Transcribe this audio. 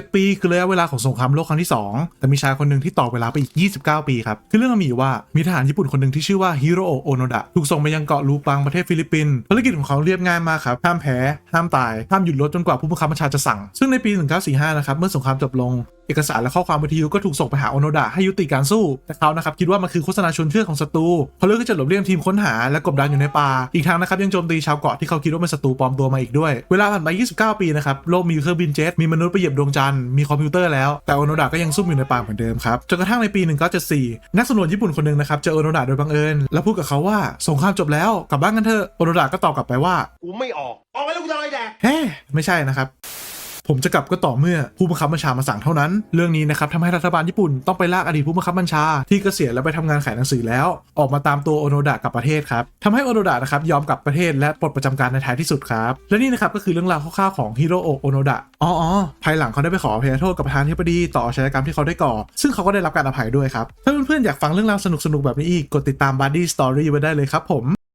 7 ปีคือระยะเวลาของสงครามโลกครั้งที่ 2 แต่มีชายคนหนึ่งที่ต่อเวลาไปอีก 29 ปีครับ คือเรื่องมีอยู่ว่ามีทหารญี่ปุ่นคนหนึ่งที่ชื่อว่าฮิโรโอะโอโนดะถูกส่งไปยังเกาะลูปังประเทศฟิลิปปินส์ภารกิจของเขาเรียบง่ายมากครับห้ามแพ้ห้ามตายห้ามหยุดรถจนกว่าผู้บังคับบัญชาจะสั่ง ซึ่งในปี 1945 นะครับเมื่อสงครามจบลง อกสารและข้อความวิทยุก็ถูกส่งไปหาโอโนดะให้ยุติการสู้ แต่เขานะครับคิดว่ามันคือโฆษณาชวนเชื่อของศัตรูเขาเลือกที่จะหลบเลี่ยงทีมค้นหาและกบดานอยู่ในป่า อีกทางนะครับยังโจมตีชาวเกาะที่เขาคิดว่าเป็นศัตรูปลอมตัวมาอีกด้วย เวลาผ่านไป 29 ปีนะครับโลกมีเครื่องบินเจ็ตมีมนุษย์ไปเหยียบดวงจันทร์มีคอมพิวเตอร์แล้วแต่โอโนดะก็ยังซุ่มอยู่ในป่าเหมือนเดิมครับจนกระทั่งในปี 1974 นักสำรวจญี่ปุ่นคนหนึ่งนะครับเจอโอโนดะโดยบังเอิญแล้วพูดกับเขาว่าสงครามจบแล้วกลับบ้านกันเถอะโอโนดะก็ตอบกลับไปว่ากูไม่ออกออกไปแล้วกูจะอะไรแดกเฮ้ไม่ใช่นะครับ ผมจะกลับก็ต่อเมื่อผู้บังคับบัญชามาสั่งเท่านั้น เรื่องนี้นะครับทำให้รัฐบาลญี่ปุ่นต้องไปลากอดีตผู้บังคับบัญชาที่เกษียณแล้วไปทำงานขายหนังสือแล้ว ออกมาตามตัวโอโนดะกลับประเทศครับทำให้โอโนดะนะครับยอมกลับประเทศและปลดประจำการในท้ายที่สุดครับและนี่นะครับก็คือเรื่องราวคร่าวๆของฮิโรโอะโอโนดะอ๋อๆภายหลังเขาได้ไปขออภัยโทษกับประธานาธิบดีต่ออาชญากรรมที่เขาได้ก่อ ซึ่งเขาก็ได้รับการอภัยด้วยครับถ้าเพื่อนๆอยากฟังเรื่องราวสนุกๆแบบนี้อีกกดติดตาม Buddy Story ไว้ได้เลยครับผม